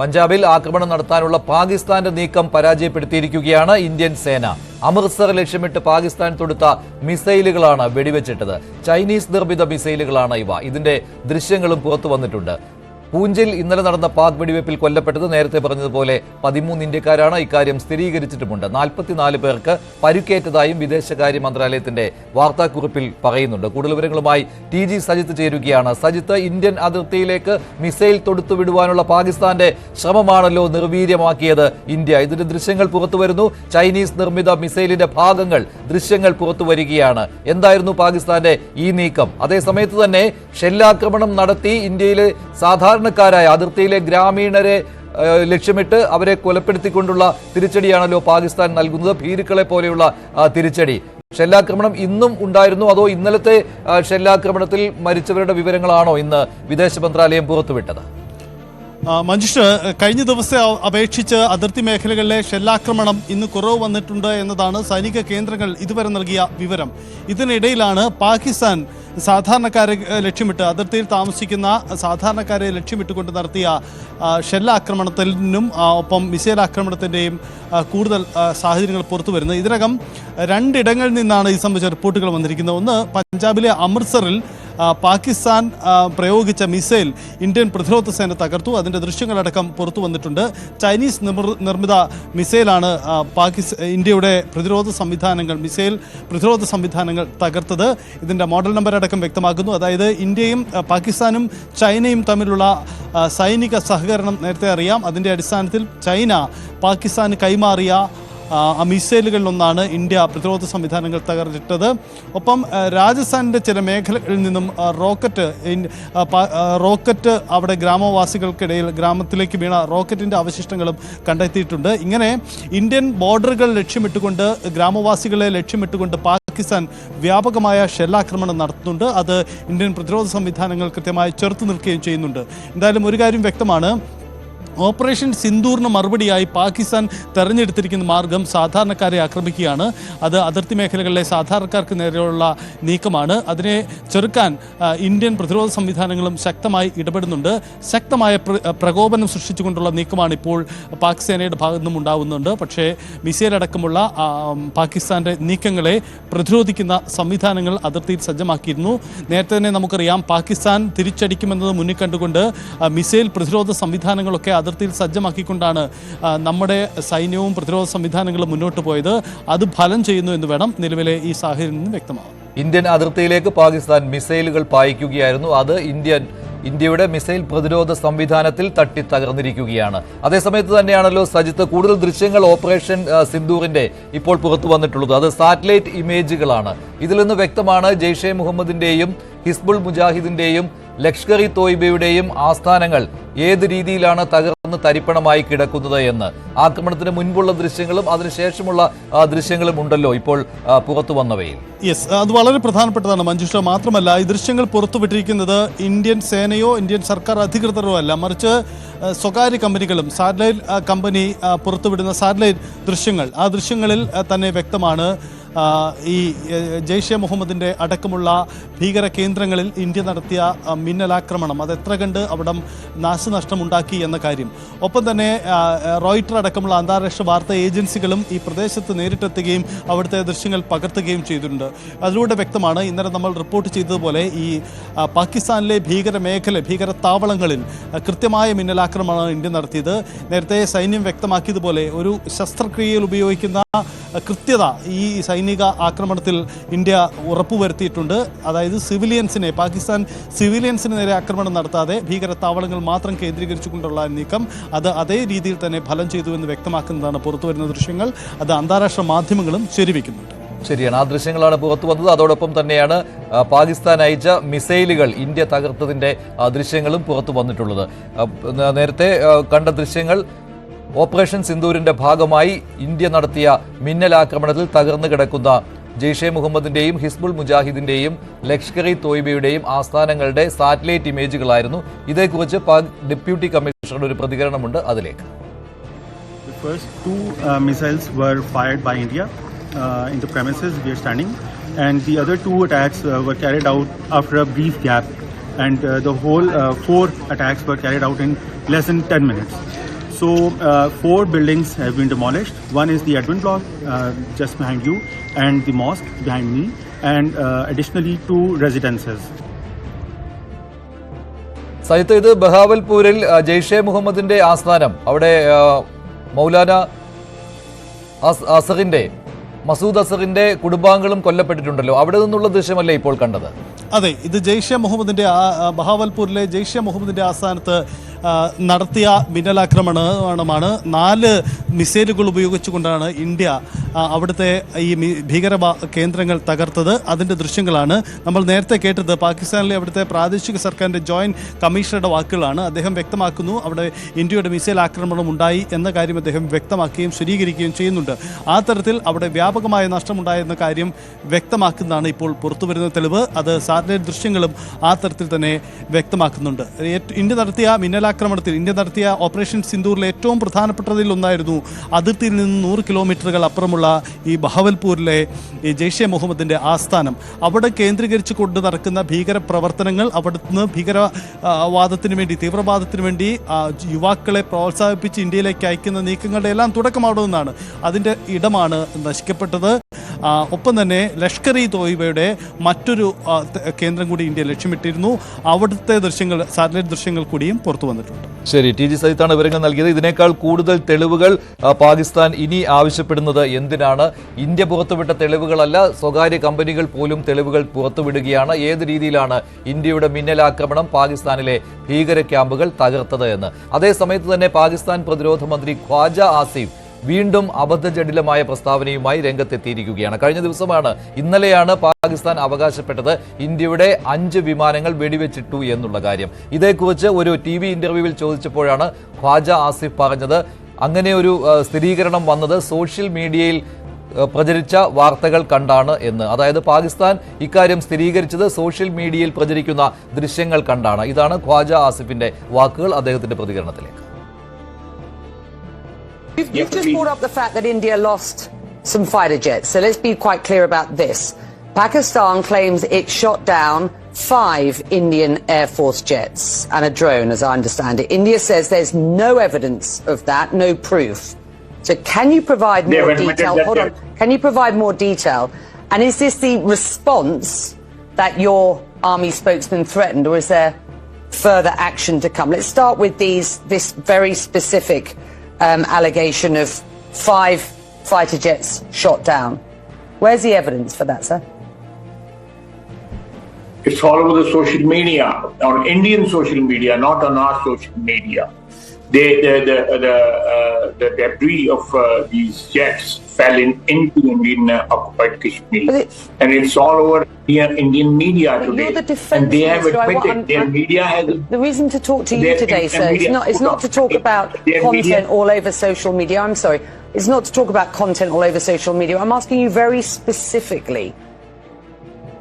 പഞ്ചാബിൽ ആക്രമണം നടത്താനുള്ള പാകിസ്ഥാന്റെ നീക്കം പരാജയപ്പെടുത്തിയിരിക്കുകയാണ് ഇന്ത്യൻ സേന. അമൃത്സർ ലക്ഷ്യമിട്ട് പാകിസ്ഥാൻ തൊടുത്ത മിസൈലുകളാണ് വെടിവെച്ചിട്ടത്. ചൈനീസ് നിർമ്മിത മിസൈലുകളാണ് ഇവ. ഇതിന്റെ ദൃശ്യങ്ങളും പുറത്തു വന്നിട്ടുണ്ട് പൂഞ്ചിൽ ഇന്നലെ നടന്ന പാക് വെടിവയ്പിൽ കൊല്ലപ്പെട്ടത് നേരത്തെ പറഞ്ഞതുപോലെ പതിമൂന്ന് ഇന്ത്യക്കാരാണ് ഇക്കാര്യം സ്ഥിരീകരിച്ചിട്ടുമുണ്ട്. നാൽപ്പത്തിനാല് പേർക്ക് പരുക്കേറ്റതായും വിദേശകാര്യ മന്ത്രാലയത്തിന്റെ വാർത്താക്കുറിപ്പിൽ പറയുന്നുണ്ട്. കൂടുതൽ വിവരങ്ങളുമായി ടി ജി സജിത്ത് ചേരുകയാണ്. സജിത്ത് ഇന്ത്യൻ അതിർത്തിയിലേക്ക് മിസൈൽ തൊടുത്തു വിടുവാനുള്ള പാകിസ്ഥാന്റെ ശ്രമമാണല്ലോ നിർവീര്യമാക്കിയത് ഇന്ത്യ. ഇതിന്റെ ദൃശ്യങ്ങൾ പുറത്തുവരുന്നു ചൈനീസ് നിർമ്മിത മിസൈലിന്റെ ഭാഗങ്ങൾ ദൃശ്യങ്ങൾ പുറത്തു വരികയാണ്. എന്തായിരുന്നു പാകിസ്ഥാന്റെ ഈ നീക്കം? അതേസമയത്ത് തന്നെ ഷെല്ലാക്രമണം നടത്തി ഇന്ത്യയിലെ സാധാരണക്കാരായ അതിർത്തിയിലെ ഗ്രാമീണരെ ലക്ഷ്യമിട്ട് അവരെ കൊലപ്പെടുത്തിക്കൊണ്ടുള്ള തിരിച്ചടിയാണല്ലോ പാകിസ്ഥാൻ നൽകുന്നത്. ഭീരുക്കളെ പോലെയുള്ള തിരിച്ചടി. ഷെല്ലാക്രമണം ഇന്നും ഉണ്ടായിരുന്നു. അതോ ഇന്നലത്തെ ഷെല്ലാക്രമണത്തിൽ മരിച്ചവരുടെ വിവരങ്ങളാണോ ഇന്ന് വിദേശ മന്ത്രാലയം പുറത്തുവിട്ടത്? മഞ്ജുഷ് കഴിഞ്ഞ ദിവസം അപേക്ഷിച്ച് അതിർത്തി മേഖലകളിലെ ഷെല്ലാക്രമണം ഇന്ന് കുറവ് വന്നിട്ടുണ്ട് എന്നതാണ് സൈനിക കേന്ദ്രങ്ങൾ ഇതുവരെ നൽകിയ വിവരം. ഇതിനിടയിലാണ് പാകിസ്ഥാൻ സാധാരണക്കാരെ ലക്ഷ്യമിട്ട് അതിർത്തിയിൽ താമസിക്കുന്ന സാധാരണക്കാരെ ലക്ഷ്യമിട്ടുകൊണ്ട് നടത്തിയ ഷെല്ലാക്രമണത്തിനും ഒപ്പം മിസൈൽ ആക്രമണത്തിന്റെയും കൂടുതൽ സാഹചര്യങ്ങൾ പുറത്തു വരുന്നത്. ഇതിനകം രണ്ടിടങ്ങളിൽ നിന്നാണ് ഈ സംബന്ധിച്ച റിപ്പോർട്ടുകൾ വന്നിരിക്കുന്നത്. ഒന്ന് പഞ്ചാബിലെ അമൃത്സറിൽ പാകിസ്ഥാൻ പ്രയോഗിച്ച മിസൈൽ ഇന്ത്യൻ പ്രതിരോധ സേന തകർത്തു. അതിന്റെ ദൃശ്യങ്ങളടക്കം പുറത്തു വന്നിട്ടുണ്ട്. ചൈനീസ് നിർമ്മിത മിസൈലാണ് പാകിസ്ഥാൻ പാകിസ് ഇന്ത്യയുടെ പ്രതിരോധ സംവിധാനങ്ങൾ മിസൈൽ പ്രതിരോധ സംവിധാനങ്ങൾ തകർത്തത്. ഇതിന്റെ മോഡൽ നമ്പർ അടക്കം വ്യക്തമാക്കുന്നു. അതായത് ഇന്ത്യയും പാകിസ്ഥാനും ചൈനയും തമ്മിലുള്ള സൈനിക സഹകരണം നേരത്തെ അറിയാം. അതിന്റെ അടിസ്ഥാനത്തിൽ ചൈന പാകിസ്ഥാന് കൈമാറിയ ആ, മിസൈലുകളിലൊന്നാണ് ഇന്ത്യ പ്രതിരോധ സംവിധാനങ്ങൾ തകർത്തിട്ടത്. ഒപ്പം രാജസ്ഥാനിന്റെ ചില മേഖലകളിൽ നിന്നും റോക്കറ്റ് റോക്കറ്റ് അവിടെ ഗ്രാമവാസികൾക്കിടയിൽ ഗ്രാമത്തിലേക്ക് വീണ റോക്കറ്റിന്റെ അവശിഷ്ടങ്ങളും കണ്ടെത്തിയിട്ടുണ്ട്. ഇങ്ങനെ ഇന്ത്യൻ ബോർഡറുകൾ ലക്ഷ്യമിട്ടുകൊണ്ട് ഗ്രാമവാസികളെ ലക്ഷ്യമിട്ടുകൊണ്ട് പാകിസ്ഥാൻ വ്യാപകമായ ഷെല്ലാക്രമണം നടത്തുന്നുണ്ട്. അത് ഇന്ത്യൻ പ്രതിരോധ സംവിധാനങ്ങൾ കൃത്യമായി ചെറുത്തു നിൽക്കുകയും ചെയ്യുന്നുണ്ട്. എന്തായാലും ഒരു കാര്യം വ്യക്തമാണ്. ഓപ്പറേഷൻ സിന്ദൂറിന് മറുപടിയായി പാകിസ്ഥാൻ തെരഞ്ഞെടുത്തിരിക്കുന്ന മാർഗം സാധാരണക്കാരെ ആക്രമിക്കുകയാണ്. അത് അതിർത്തി മേഖലകളിലെ സാധാരണക്കാർക്ക് നേരെയുള്ള നീക്കമാണ്. അതിനെ ചെറുക്കാൻ ഇന്ത്യൻ പ്രതിരോധ സംവിധാനങ്ങളും ശക്തമായി ഇടപെടുന്നുണ്ട്. ശക്തമായ പ്രകോപനം സൃഷ്ടിച്ചുകൊണ്ടുള്ള നീക്കമാണ് ഇപ്പോൾ പാക് സേനയുടെ ഭാഗത്തു നിന്നും ഉണ്ടാകുന്നുണ്ട് പക്ഷേ മിസൈലടക്കമുള്ള പാകിസ്ഥാന്റെ നീക്കങ്ങളെ പ്രതിരോധിക്കുന്ന സംവിധാനങ്ങൾ അതിർത്തിയിൽ സജ്ജമാക്കിയിരുന്നു. നേരത്തെ തന്നെ നമുക്കറിയാം പാകിസ്ഥാൻ തിരിച്ചടിക്കുമെന്നത് മുന്നിൽ കണ്ടുകൊണ്ട് മിസൈൽ പ്രതിരോധ സംവിധാനങ്ങളൊക്കെ അതിർത്തിയിൽ സജ്ജമാക്കിക്കൊണ്ടാണ് നമ്മുടെ സൈന്യവും പ്രതിരോധ സംവിധാനങ്ങളും മുന്നോട്ട് പോയത്. അത് ഫലം ചെയ്യുന്നു എന്ന് വേണം നിലവിലെ ഈ സാഹചര്യം നിന്ന് വ്യക്തമാവും ഇന്ത്യൻ അതിർത്തിയിലേക്ക് പാകിസ്ഥാൻ മിസൈലുകൾ പായിക്കുകയായിരുന്നു. അത് ഇന്ത്യൻ ഇന്ത്യയുടെ മിസൈൽ പ്രതിരോധ സംവിധാനത്തിൽ തട്ടി തകർന്നിരിക്കുകയാണ് അതേസമയത്ത് തന്നെയാണല്ലോ സജിത്ത് കൂടുതൽ ദൃശ്യങ്ങൾ ഓപ്പറേഷൻ സിന്ധൂറിന്റെ ഇപ്പോൾ പുറത്തു വന്നിട്ടുള്ളത്. അത് സാറ്റലൈറ്റ് ഇമേജുകളാണ്. ഇതിൽ നിന്ന് വ്യക്തമാണ് ജെയ്ഷെ മുഹമ്മദിന്റെയും ഹിസ്ബുൾ മുജാഹിദിന്റെയും ലഷ്കർ ഇ തോയ്ബയുടെയും ആസ്ഥാനങ്ങൾ ഏത് രീതിയിലാണ് തകർന്ന് തരിപ്പണമായി കിടക്കുന്നത് എന്ന്. ആക്രമണത്തിന് മുൻപുള്ള ദൃശ്യങ്ങളും അതിനുശേഷമുള്ള ദൃശ്യങ്ങളും ഉണ്ടല്ലോ ഇപ്പോൾ പുറത്തു വന്നവയിൽ. യെസ് അത് വളരെ പ്രധാനപ്പെട്ടതാണ് മഞ്ജുഷ. മാത്രമല്ല ഈ ദൃശ്യങ്ങൾ പുറത്തുവിട്ടിരിക്കുന്നത് ഇന്ത്യൻ സേനയോ ഇന്ത്യൻ സർക്കാർ അധികൃതരോ അല്ല. മറിച്ച് സ്വകാര്യ കമ്പനികളും സാറ്റലൈറ്റ് കമ്പനി പുറത്തുവിടുന്ന സാറ്റലൈറ്റ് ദൃശ്യങ്ങൾ ആ ദൃശ്യങ്ങളിൽ തന്നെ വ്യക്തമാണ്. ഈ ജെയ്ഷെ മുഹമ്മദിന്റെ അടക്കമുള്ള ഭീകര കേന്ദ്രങ്ങളിൽ ഇന്ത്യ നടത്തിയ മിന്നലാക്രമണം. അത് എത്ര കണ്ട് അവിടം നാശനഷ്ടമുണ്ടാക്കി എന്ന കാര്യം. ഒപ്പം തന്നെ റോയിറ്റർ അടക്കമുള്ള അന്താരാഷ്ട്ര വാർത്താ ഏജൻസികളും ഈ പ്രദേശത്ത് നേരിട്ടെത്തുകയും അവിടുത്തെ ദൃശ്യങ്ങൾ പകർത്തുകയും ചെയ്തിട്ടുണ്ട്. അതിലൂടെ വ്യക്തമാണ് ഇന്നലെ നമ്മൾ റിപ്പോർട്ട് ചെയ്തതുപോലെ ഈ പാകിസ്ഥാനിലെ ഭീകര മേഖല ഭീകര താവളങ്ങളിൽ കൃത്യമായ മിന്നലാക്രമണമാണ് ഇന്ത്യ നടത്തിയത്. നേരത്തെ സൈന്യം വ്യക്തമാക്കിയതുപോലെ ഒരു ശസ്ത്രക്രിയയിൽ ഉപയോഗിക്കുന്ന കൃത്യത ഈ സൈനിക ആക്രമണത്തിൽ ഇന്ത്യ ഉറപ്പുവരുത്തിയിട്ടുണ്ട്. അതായത് സിവിലിയൻസിനെ പാകിസ്ഥാൻ സിവിലിയൻസിന് നേരെ ആക്രമണം നടത്താതെ ഭീകര താവളങ്ങൾ മാത്രം കേന്ദ്രീകരിച്ചുകൊണ്ടുള്ള നീക്കം അത് അതേ രീതിയിൽ തന്നെ ഫലം ചെയ്തു എന്ന് വ്യക്തമാക്കുന്നതാണ് പുറത്തുവരുന്ന ദൃശ്യങ്ങൾ. അത് അന്താരാഷ്ട്ര മാധ്യമങ്ങളും ചെരുവിക്കുന്നുണ്ട് ശരിയാണ്. ആ ദൃശ്യങ്ങളാണ് പുറത്തു വന്നത്. അതോടൊപ്പം തന്നെയാണ് പാകിസ്ഥാൻ അയച്ച മിസൈലുകൾ ഇന്ത്യ തകർത്തതിന്റെ ദൃശ്യങ്ങളും പുറത്തു വന്നിട്ടുള്ളത്. നേരത്തെ കണ്ട ദൃശ്യങ്ങൾ ഓപ്പറേഷൻ സിന്ദൂരിന്റെ ഭാഗമായി ഇന്ത്യ നടത്തിയ മിന്നലാക്രമണത്തിൽ തകർന്നു കിടക്കുന്ന ജെയ്ഷെ മുഹമ്മദിന്റെയും ഹിസ്ബുൾ മുജാഹിദിന്റെയും ലഷ്കർ ഇ തോയ്ബയുടെ ആസ്ഥാനങ്ങളുടെ സാറ്റലൈറ്റ് ഇമേജുകളായിരുന്നു ഇതേക്കുറിച്ച് പാക് ഡെപ്യൂട്ടി കമ്മീഷണറുടെ ഒരു പ്രതികരണമുണ്ട് അതിലേക്ക് first two uh, missiles were fired by India uh, in the premises we are standing, and the other two attacks uh, were carried out after a brief gap, and uh, the whole uh, four attacks were carried out in less than 10 minutes. So uh, four buildings have been demolished. One is the admin block uh, just behind you, and the mosque behind me, and uh, additionally two residences. സഹിത്ത് ഇത് ബഹാവൽപൂരിൽ ജെയ്ഷെ മുഹമ്മദിന്റെ ആസ്ഥാനം അവിടെ മൗലാന അസഹിന്റെ മസൂദ് അസഹിന്റെ കുടുംബാംഗങ്ങളും കൊല്ലപ്പെട്ടിട്ടുണ്ടല്ലോ അവിടെ നിന്നുള്ള ദൃശ്യമല്ലേ ഇപ്പോൾ കണ്ടത് അതെ ഇത് ജെയ്ഷെ മുഹമ്മദിന്റെ ബഹാവൽപൂരിലെ ജെയ്ഷെ മുഹമ്മദിന്റെ ആസ്ഥാനത്ത് നടത്തിയ മിന്നലാക്രമണമാണ്. നാല് മിസൈലുകൾ ഉപയോഗിച്ചുകൊണ്ടാണ് ഇന്ത്യ അവിടുത്തെ ഈ ഭീകര കേന്ദ്രങ്ങൾ തകർത്തത്. അതിന്റെ ദൃശ്യങ്ങളാണ് നമ്മൾ നേരത്തെ കേട്ടത്. പാകിസ്ഥാനിലെ അവിടുത്തെ പ്രാദേശിക സർക്കാരിന്റെ ജോയിന്റ് കമ്മീഷണറുടെ വാക്കുകളാണ് അദ്ദേഹം വ്യക്തമാക്കുന്നു. അവിടെ ഇന്ത്യയുടെ മിസൈൽ ആക്രമണം ഉണ്ടായി എന്ന കാര്യം അദ്ദേഹം വ്യക്തമാക്കുകയും സ്ഥിരീകരിക്കുകയും ചെയ്യുന്നുണ്ട്. ആ തരത്തിൽ അവിടെ വ്യാപകമായ നഷ്ടമുണ്ടായെന്ന കാര്യം വ്യക്തമാക്കുന്നതാണ് ഇപ്പോൾ പുറത്തുവരുന്ന തെളിവ്. അത് സാറ്റലൈറ്റ് ദൃശ്യങ്ങളും ആ തരത്തിൽ തന്നെ വ്യക്തമാക്കുന്നുണ്ട്. ഇന്ത്യ നടത്തിയ മിന്നലാക്രമണത്തിൽ ഇന്ത്യ നടത്തിയ ഓപ്പറേഷൻ സിന്ദൂറിലെ ഏറ്റവും പ്രധാനപ്പെട്ടതിൽ ഒന്നായിരുന്നു അതിർത്തിയിൽ നിന്ന് നൂറ് കിലോമീറ്ററുകൾ അപ്പുറമുള്ള ഈ ബഹവൽപൂരിലെ ഈ ജെയ്ഷെ മുഹമ്മദിന്റെ ആസ്ഥാനം. അവിടെ കേന്ദ്രീകരിച്ച് കൊണ്ട് നടക്കുന്ന ഭീകര പ്രവർത്തനങ്ങൾ അവിടുന്ന് ഭീകരവാദത്തിന് വേണ്ടി തീവ്രവാദത്തിന് വേണ്ടി യുവാക്കളെ പ്രോത്സാഹിപ്പിച്ച് ഇന്ത്യയിലേക്ക് അയക്കുന്ന നീക്കങ്ങളുടെ എല്ലാം തുടക്കം അതിന്റെ ഇടമാണ് നശിക്കപ്പെട്ടത്. ഒപ്പം തന്നെ ലഷ്കർ ഇ തോയിബയുടെ മറ്റൊരു കേന്ദ്രം കൂടി ഇന്ത്യ ലക്ഷ്യമിട്ടിരുന്നു. അവിടുത്തെ ദൃശ്യങ്ങൾ സാറ്റലൈറ്റ് ദൃശ്യങ്ങൾ കൂടിയും പുറത്തു വന്നിട്ടുണ്ട്. ശരി ടി ജി സജിത്താണ് വിവരങ്ങൾ നൽകിയത്. ഇതിനേക്കാൾ കൂടുതൽ തെളിവുകൾ പാകിസ്ഥാൻ ഇനി ആവശ്യപ്പെടുന്നത് എന്തിനാണ്? ഇന്ത്യ പുറത്തുവിട്ട തെളിവുകളല്ല സ്വകാര്യ കമ്പനികൾ പോലും തെളിവുകൾ പുറത്തുവിടുകയാണ്. ഏത് രീതിയിലാണ് ഇന്ത്യയുടെ മിന്നലാക്രമണം പാകിസ്ഥാനിലെ ഭീകര ക്യാമ്പുകൾ തകർത്തത് എന്ന്? അതേസമയത്ത് തന്നെ പാകിസ്ഥാൻ പ്രതിരോധ മന്ത്രി ഖ്വാജ ആസിഫ് വീണ്ടും അബദ്ധജടിലമായ പ്രസ്താവനയുമായി രംഗത്തെത്തിയിരിക്കുകയാണ്. കഴിഞ്ഞ ദിവസമാണ് ഇന്നലെയാണ് പാകിസ്ഥാൻ അവകാശപ്പെട്ടത് ഇന്ത്യയുടെ അഞ്ച് വിമാനങ്ങൾ വെടിവെച്ചിട്ടു എന്നുള്ള കാര്യം. ഇതേക്കുറിച്ച് ഒരു ടി വി ഇന്റർവ്യൂവിൽ ചോദിച്ചപ്പോഴാണ് ഖ്വാജ ആസിഫ് പറഞ്ഞത്. അങ്ങനെ ഒരു സ്ഥിരീകരണം വന്നത് സോഷ്യൽ മീഡിയയിൽ പ്രചരിച്ച വാർത്തകൾ കണ്ടാണ് എന്ന്. അതായത് പാകിസ്ഥാൻ ഇക്കാര്യം സ്ഥിരീകരിച്ചത് സോഷ്യൽ മീഡിയയിൽ പ്രചരിക്കുന്ന ദൃശ്യങ്ങൾ കണ്ടാണ്. ഇതാണ് ഖ്വാജ ആസിഫിന്റെ വാക്കുകൾ അദ്ദേഹത്തിന്റെ പ്രതികരണത്തിലേക്ക്. You've, you've just brought up the fact that India lost some fighter jets. So let's be quite clear about this. Pakistan claims it shot down five Indian Air Force jets and a drone, as I understand it. India says there's no evidence of that, no proof. So can you provide more admitted detail? Hold on. Can you provide more detail? And is this the response that your army spokesman threatened, or is there further action to come? Let's start with these this very specific um, allegation of five fighter jets shot down. Where's the evidence for that, sir? It's all over the social media, on Indian social media, not on our social media. They, the the the, uh, the debris of uh, these jets fell in, into Indian uh, occupied Kashmir, it- and it's all over Indian, Indian media today. you're the defence and they have minister. I want- their I'm- media has. The reason to talk to you today, sir, is not, is not to talk about content media- all over social media. I'm sorry. It's not to talk about content all over social media. I'm asking you very specifically.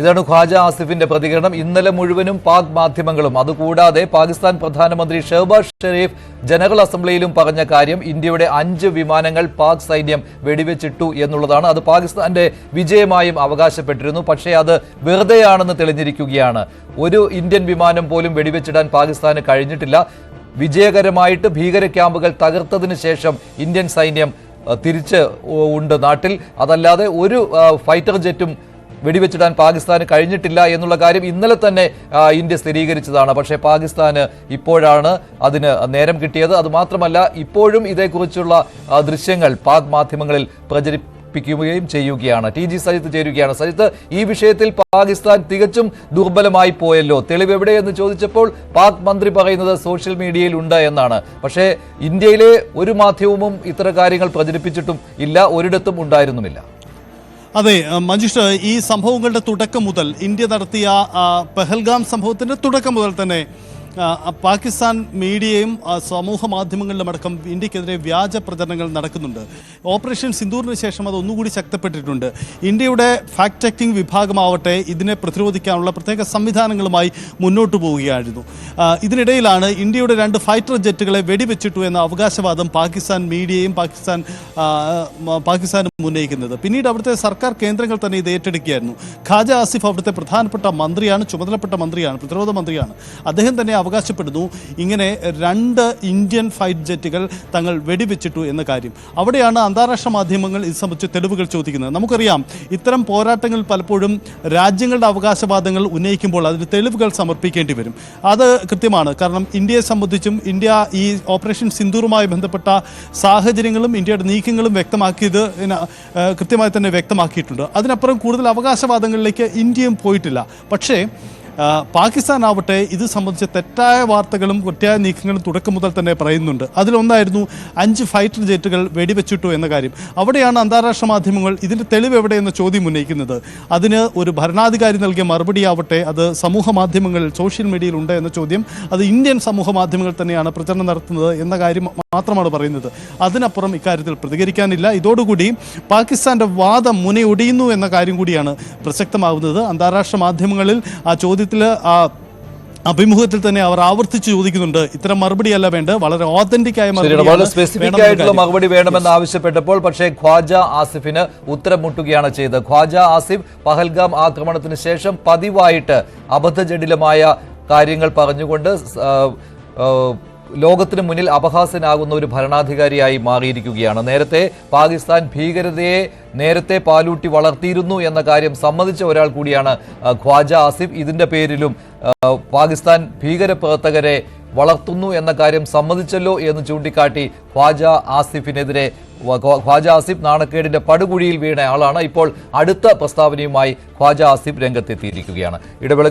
ഇതാണ് ഖ്വാജ ആസിഫിന്റെ പ്രതികരണം. ഇന്നലെ മുഴുവനും പാക് മാധ്യമങ്ങളും അതുകൂടാതെ പാകിസ്ഥാൻ പ്രധാനമന്ത്രി Shehbaz Sharif general അസംബ്ലിയിലും പറഞ്ഞ കാര്യം ഇന്ത്യയുടെ അഞ്ച് വിമാനങ്ങൾ പാക് സൈന്യം വെടിവെച്ചിട്ടു എന്നുള്ളതാണ്. അത് പാകിസ്ഥാന്റെ വിജയമായും അവകാശപ്പെട്ടിരുന്നു. പക്ഷേ അത് വെറുതെയാണെന്ന് തെളിഞ്ഞിരിക്കുകയാണ്. ഒരു ഇന്ത്യൻ വിമാനം പോലും വെടിവെച്ചിടാൻ പാകിസ്ഥാന് കഴിഞ്ഞിട്ടില്ല. വിജയകരമായിട്ട് ഭീകര ക്യാമ്പുകൾ തകർത്തതിന് ശേഷം ഇന്ത്യൻ സൈന്യം തിരിച്ച് ഉണ്ട് നാട്ടിൽ. അതല്ലാതെ ഒരു ഫൈറ്റർ ജെറ്റും വെടിവെച്ചിടാൻ പാകിസ്ഥാന് കഴിഞ്ഞിട്ടില്ല എന്നുള്ള കാര്യം ഇന്നലെ തന്നെ ഇന്ത്യ സ്ഥിരീകരിച്ചതാണ്. പക്ഷേ പാകിസ്ഥാന് ഇപ്പോഴാണ് അതിന് നേരം കിട്ടിയത്. അതുമാത്രമല്ല ഇപ്പോഴും ഇതേക്കുറിച്ചുള്ള ദൃശ്യങ്ങൾ പാക് മാധ്യമങ്ങളിൽ പ്രചരിപ്പിക്കുകയും ചെയ്യുകയാണ്. ടി ജി സജിത്ത് ചേരുകയാണ്. സജിത്ത് ഈ വിഷയത്തിൽ പാകിസ്ഥാൻ തികച്ചും ദുർബലമായി പോയല്ലോ. തെളിവ് എവിടെയെന്ന് ചോദിച്ചപ്പോൾ പാക് മന്ത്രി പറയുന്നത് സോഷ്യൽ മീഡിയയിൽ ഉണ്ട് എന്നാണ്. പക്ഷേ ഇന്ത്യയിലെ ഒരു മാധ്യമവും ഇത്തരം കാര്യങ്ങൾ പ്രചരിപ്പിച്ചിട്ടും ഇല്ല ഒരിടത്തും ഉണ്ടായിരുന്നുമില്ല. അതെ മഞ്ജുഷ് ഈ സംഭവങ്ങളുടെ തുടക്കം മുതൽ ഇന്ത്യ നടത്തിയ പെഹൽഗാം സംഭവത്തിന്റെ തുടക്കം മുതൽ തന്നെ പാകിസ്ഥാൻ മീഡിയയും സമൂഹ മാധ്യമങ്ങളിലും അടക്കം ഇന്ത്യക്കെതിരെ വ്യാജ പ്രചരണങ്ങൾ നടക്കുന്നുണ്ട്. ഓപ്പറേഷൻ സിന്ദൂറിന് ശേഷം അത് ഒന്നുകൂടി ശക്തപ്പെട്ടിട്ടുണ്ട്. ഇന്ത്യയുടെ ഫാക്ട് ചെക്കിംഗ് വിഭാഗമാവട്ടെ ഇതിനെ പ്രതിരോധിക്കാനുള്ള പ്രത്യേക സംവിധാനങ്ങളുമായി മുന്നോട്ട് പോവുകയായിരുന്നു. ഇതിനിടയിലാണ് ഇന്ത്യയുടെ രണ്ട് ഫൈറ്റർ ജെറ്റുകളെ വെടിവെച്ചിട്ടു എന്ന അവകാശവാദം പാകിസ്ഥാൻ മീഡിയയും പാകിസ്ഥാൻ പാകിസ്ഥാനും ഉന്നയിക്കുന്നത്. പിന്നീട് അവിടുത്തെ സർക്കാർ കേന്ദ്രങ്ങൾ തന്നെ ഇത് ഏറ്റെടുക്കുകയായിരുന്നു. ഖാജ ആസിഫ് അവിടുത്തെ പ്രധാനപ്പെട്ട മന്ത്രിയാണ് ചുമതലപ്പെട്ട മന്ത്രിയാണ് പ്രതിരോധ മന്ത്രിയാണ്. അദ്ദേഹം തന്നെ അവകാശപ്പെടുന്നു. ഇങ്ങനെ രണ്ട് ഇന്ത്യൻ ഫൈറ്റ് ജെറ്റുകൾ തങ്ങൾ വെടിവെച്ചിട്ടു എന്ന കാര്യം. അവിടെയാണ് അന്താരാഷ്ട്ര മാധ്യമങ്ങൾ ഇത് സംബന്ധിച്ച് തെളിവുകൾ ചോദിക്കുന്നത്. നമുക്കറിയാം ഇത്തരം പോരാട്ടങ്ങൾ പലപ്പോഴും രാജ്യങ്ങളുടെ അവകാശവാദങ്ങൾ ഉന്നയിക്കുമ്പോൾ അതിന് തെളിവുകൾ സമർപ്പിക്കേണ്ടി വരും. അത് കൃത്യമാണ്. കാരണം ഇന്ത്യയെ സംബന്ധിച്ചും ഇന്ത്യ ഈ ഓപ്പറേഷൻ സിന്ദൂറുമായി ബന്ധപ്പെട്ട സാഹചര്യങ്ങളും ഇന്ത്യയുടെ നീക്കങ്ങളും വ്യക്തമാക്കിയത് കൃത്യമായി തന്നെ വ്യക്തമാക്കിയിട്ടുണ്ട്. അതിനപ്പുറം കൂടുതൽ അവകാശവാദങ്ങളിലേക്ക് ഇന്ത്യയും പോയിട്ടില്ല. പക്ഷേ ആവട്ടെ ഇത് സംബന്ധിച്ച് തെറ്റായ വാർത്തകളും തെറ്റായ നീക്കങ്ങളും തുടക്കം മുതൽ തന്നെ പറയുന്നുണ്ട്. അതിലൊന്നായിരുന്നു അഞ്ച് ഫൈറ്റർ ജെറ്റുകൾ വെടിവെച്ചിട്ടു എന്ന കാര്യം. അവിടെയാണ് അന്താരാഷ്ട്ര മാധ്യമങ്ങൾ ഇതിന്റെ തെളിവ് എവിടെയെന്ന ചോദ്യം ഉന്നയിക്കുന്നത്. അതിന് ഒരു ഭരണാധികാരി നൽകിയ മറുപടി ആവട്ടെ അത് സമൂഹ മാധ്യമങ്ങളിൽ സോഷ്യൽ മീഡിയയിൽ ഉണ്ട് എന്ന ചോദ്യം. അത് ഇന്ത്യൻ സമൂഹ മാധ്യമങ്ങൾ തന്നെയാണ് പ്രചരണം നടത്തുന്നത് എന്ന കാര്യം മാത്രമാണ് പറയുന്നത്. അതിനപ്പുറം ഇക്കാര്യത്തിൽ പ്രതികരിക്കാനില്ല. ഇതോടുകൂടി പാകിസ്ഥാന്റെ വാദം മുനയൊടിയുന്നു എന്ന കാര്യം കൂടിയാണ് പ്രസക്തമാകുന്നത് അന്താരാഷ്ട്ര മാധ്യമങ്ങളിൽ ആ ചോദ്യത്തിൽ ആ അഭിമുഖത്തിൽ തന്നെ അവർ ആവർത്തിച്ച് ചോദിക്കുന്നുണ്ട്. ഇത്തരം മറുപടി അല്ല വേണ്ട വളരെ ഓതന്റിക് ആയ വളരെ സ്പെസിഫിക് ആയിട്ടുള്ള മറുപടി വേണമെന്ന് ആവശ്യപ്പെട്ടപ്പോൾ പക്ഷേ ഖ്വാജ ആസിഫിന് ഉത്തരം മുട്ടുകയാണ് ചെയ്തത്. ഖ്വാജ ആസിഫ് പഹൽഗാം ആക്രമണത്തിന് ശേഷം പതിവായിട്ട് അബദ്ധജടിലമായ കാര്യങ്ങൾ പറഞ്ഞുകൊണ്ട് ലോകത്തിന് മുന്നിൽ അപഹാസനാകുന്ന ഒരു ഭരണാധികാരിയായി മാറിയിരിക്കുകയാണ്. നേരത്തെ പാകിസ്ഥാൻ ഭീകരതയെ നേരത്തെ പാലൂട്ടി വളർത്തിയിരുന്നു എന്ന കാര്യം സമ്മതിച്ച ഒരാൾ കൂടിയാണ് ഖ്വാജ ആസിഫ്. ഇതിന്റെ പേരിലും പാകിസ്ഥാൻ ഭീകര പ്രവർത്തകരെ വളർത്തുന്നു എന്ന കാര്യം സമ്മതിച്ചല്ലോ എന്ന് ചൂണ്ടിക്കാട്ടി ഖ്വാജ ആസിഫിനെതിരെ ഖ്വാജ ആസിഫ് നാണക്കേടിന്റെ പടുകുഴിയിൽ വീണ ആളാണ് ഇപ്പോൾ അടുത്ത പ്രസ്താവനയുമായി ഖ്വാജ ആസിഫ് രംഗത്തെത്തിയിരിക്കുകയാണ്. ഇടവേള